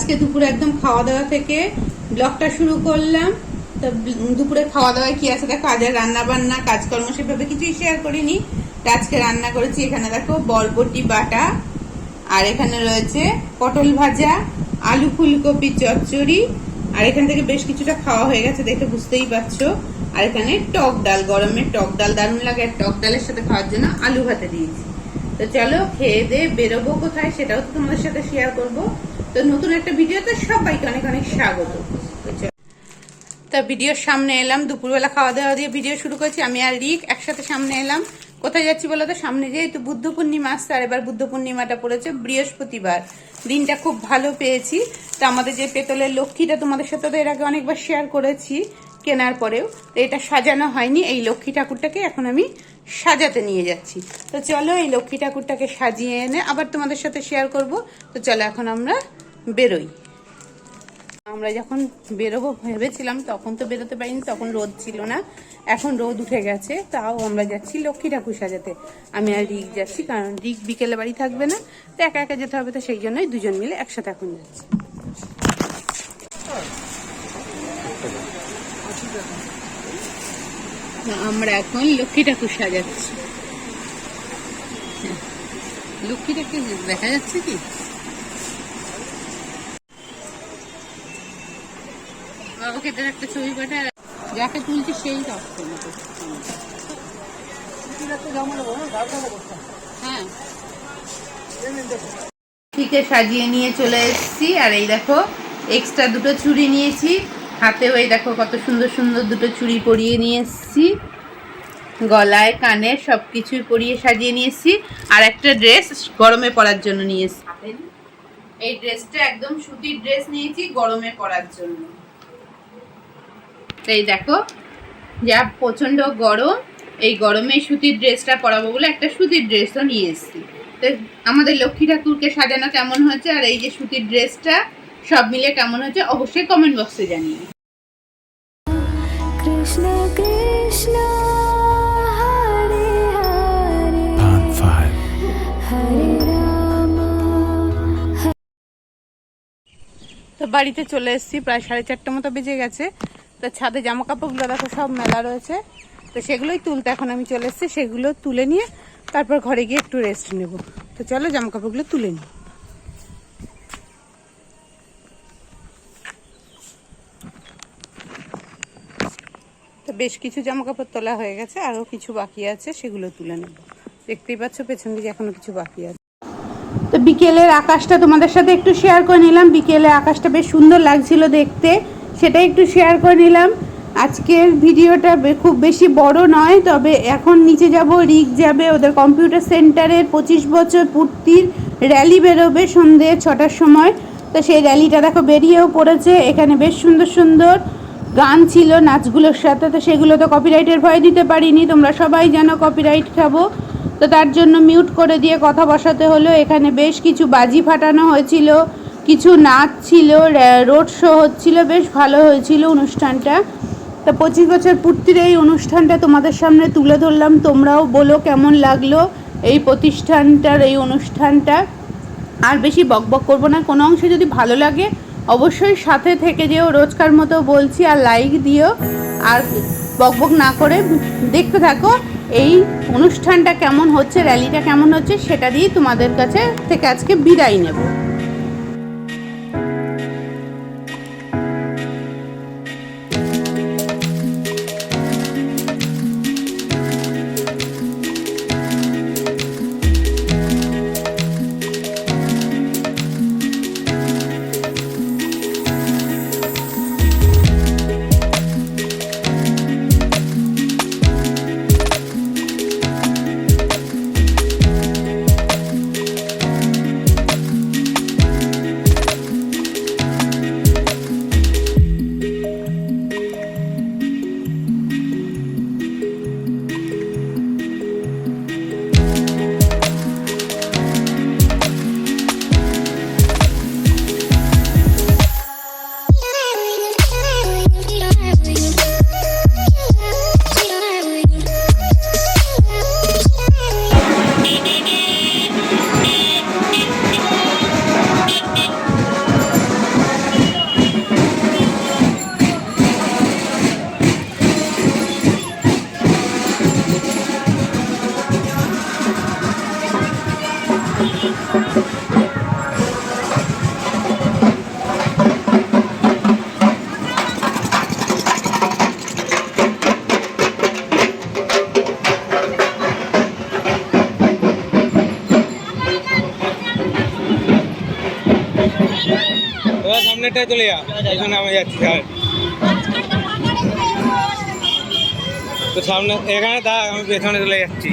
আজকে দুপুরে একদম খাওয়া দাওয়া থেকে ব্লগটা শুরু করলাম। তো দুপুরে খাওয়া দাওয়ায় কি আছে দেখো? আজ রান্না বান্না, কাজকর্ম সেভাবে কিছুই শেয়ার করিনি। আজকে রান্না করেছি এখানে দেখো বরবটি বাটা, আর এখানে রয়েছে পটল ভাজা, আলু ফুলকপি চচ্চড়ি, আর এখান থেকে বেশ কিছুটা খাওয়া হয়ে গেছে দেখে বুঝতেই পারছ। আর এখানে টক ডাল গরমের টক ডাল দারুণ লাগে। আর টক ডালের সাথে খাওয়ার জন্য আলু ভাতে দিয়েছি। তো চলো খেয়ে দিয়ে বেরোবো কোথায় সেটাও তো তোমাদের সাথে শেয়ার করব। তো নতুন একটা ভিডিওতে সবাইকে অনেক অনেক স্বাগত। তো ভিডিওর সামনে এলাম, দুপুরবেলা খাওয়া দাওয়া দিয়ে ভিডিও শুরু করেছি। আমি আর রিক একসাথে সামনে এলাম। কোথায় যাচ্ছি বলো তো? সামনে যেহেতু বুদ্ধ পূর্ণিমা আসছে, আর এবার বুদ্ধ পূর্ণিমাটা পড়েছে বৃহস্পতিবার। দিনটা খুব ভালো পেয়েছি। তো আমাদের যে পেতলের লক্ষ্মীটা তোমাদের সাথে তো এর আগে অনেকবার শেয়ার করেছি, কেনার পরেও। তো এটা সাজানো হয়নি, এই লক্ষ্মী ঠাকুরটাকে এখন আমি সাজাতে নিয়ে যাচ্ছি। তো চলো এই লক্ষ্মী ঠাকুরটাকে সাজিয়ে এনে আবার তোমাদের সাথে শেয়ার করব। তো চলো এখন আমরা বেরোই। আমরা যখন বেরোবো, ভেবেছিলাম তখন তো বেরোতে পারিনি, তখন রোদ ছিল না। এখন রোদ উঠে গেছে, তাও আমরা যাচ্ছি লক্ষ্মী ঠাকুর সাজাতে। আমি আর রিক যাচ্ছি, কারণ রিক বিকেলে বাড়ি থাকবে না, তো একা একা যেতে হবে, তো সেই জন্যই দুজন মিলে একসাথে এখন যাচ্ছি। আমরা এখন লক্ষ্মী ঠাকুর সাজাচ্ছি। লক্ষ্মী ঠাকুর দেখা যাচ্ছে কি? বাবাকে তোর একটা ছবি পাঠা যাকে তুলছি সেই রক্ত হ্যাঁ। ঠিকে সাজিয়ে নিয়ে চলে এসেছি, আর এই দেখো এক্সট্রা দুটো চুড়ি নিয়েছি। হাতেও এই দেখো কত সুন্দর সুন্দর দুটো চুড়ি পরিয়ে নিয়ে এসেছি। গলায়, কানে সব কিছুই পরিয়ে সাজিয়ে নিয়ে এসেছি। আর একটা ড্রেস গরমে পরার জন্য নিয়ে এসেছি। এই ড্রেসটা একদম সুতির ড্রেস নিয়েছি গরমে পরার জন্য। এই দেখো, যা প্রচণ্ড গরম, এই গরমে সুতির ড্রেসটা পরাবো বলে একটা সুতির ড্রেসও নিয়ে এসেছি। তো আমাদের লক্ষ্মী ঠাকুরকে সাজানো কেমন হয়েছে আর এই যে সুতির ড্রেসটা সব মিলে কেমন হয়েছে অবশ্যই কমেন্ট বক্সে জানিয়ে তো বাড়িতে চলে এসেছি প্রায় সাড়ে চারটে মতো বেজে গেছে। তো ছাদে জামা কাপড়গুলো দেখো সব মেলা রয়েছে। তো সেগুলোই তুলতে এখন আমি চলে এসেছি সেগুলো তুলে নিয়ে তারপর ঘরে গিয়ে একটু রেস্ট নেব। তো চলো জামা কাপড়গুলো তুলে নিই। বেশ কিছু জামা কাপড় তোলা হয়ে গেছে, আরও কিছু বাকি আছে, সেগুলো তুলে নেব। দেখতেই পাচ্ছ, পেছন দিকে এখনও কিছু বাকি আছে। তো বিকেলের আকাশটা তোমাদের সাথে একটু শেয়ার করে নিলাম। বিকেলে আকাশটা বেশ সুন্দর লাগছিল দেখতে সেটা একটু শেয়ার করে নিলাম। আজকের ভিডিওটা খুব বেশি বড় নয়, তবে এখন নিচে যাব রিক যাবে, ওদের কম্পিউটার সেন্টারের পঁচিশ বছর পূর্তির র্যালি বেরোবে সন্ধে ছটার সময়। তো সেই র্যালিটা দেখো বেরিয়েও পড়েছে, এখানে বেশ সুন্দর সুন্দর গান ছিল, নাচগুলোর সাথে, তো সেগুলো তো কপিরাইটের ভয় দিতে পারিনি। তোমরা সবাই জানো কপিরাইট খাব। তো তার জন্য মিউট করে দিয়ে কথা বসাতে হলো। এখানে বেশ কিছু বাজি ফাটানো হয়েছিল, কিছু নাচ ছিল রোড শো হচ্ছিল, বেশ ভালো হয়েছিল অনুষ্ঠানটা। তো পঁচিশ বছর পূর্তির এই অনুষ্ঠানটা তোমাদের সামনে তুলে ধরলাম। তোমরাও বলো কেমন লাগল এই প্রতিষ্ঠানটার এই অনুষ্ঠানটা। আর বেশি বকবক করব না। কোনো অংশে যদি ভালো লাগে অবশ্যই সাথে থেকে যেও, রোজকার মতো বলছি আর লাইক দিও। আর বকবক না করে দেখতে থাকো, এই অনুষ্ঠানটা কেমন হচ্ছে র্যালিটা কেমন হচ্ছে, সেটা দিয়েই তোমাদের কাছে থেকে আজকে বিদায় নেব। তোমার সামনেটায় চলে যা, এখানে আমি যাচ্ছি আর তো সামনে, এখানে দাঁড়, আমি পেছনে চলে যাচ্ছি।